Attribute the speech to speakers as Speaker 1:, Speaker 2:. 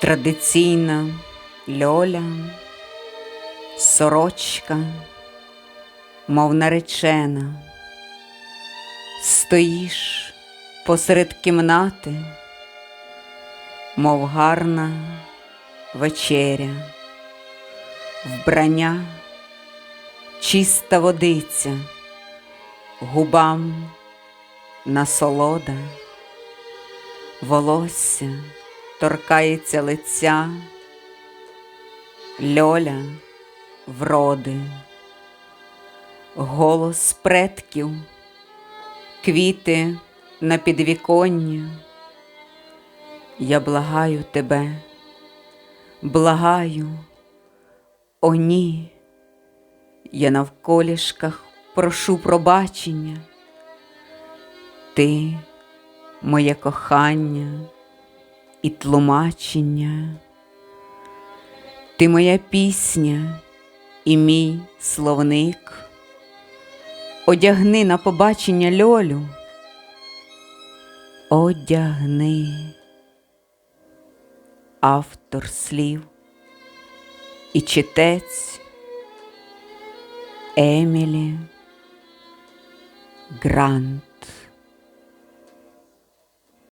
Speaker 1: Традиційна льоля, сорочка, мов наречена, стоїш посеред кімнати, мов гарна вечеря, вбрання, чиста водиця, губам насолода, волосся торкається лиця, льоля вроди, голос предків, квіти на підвіконня. Я благаю тебе, благаю, о ні, я навколішках прошу пробачення. Ти моє кохання і тлумачення, ти моя пісня і мій словник, одягни на побачення льолю, одягни. Автор слів і читець Емілі Грант.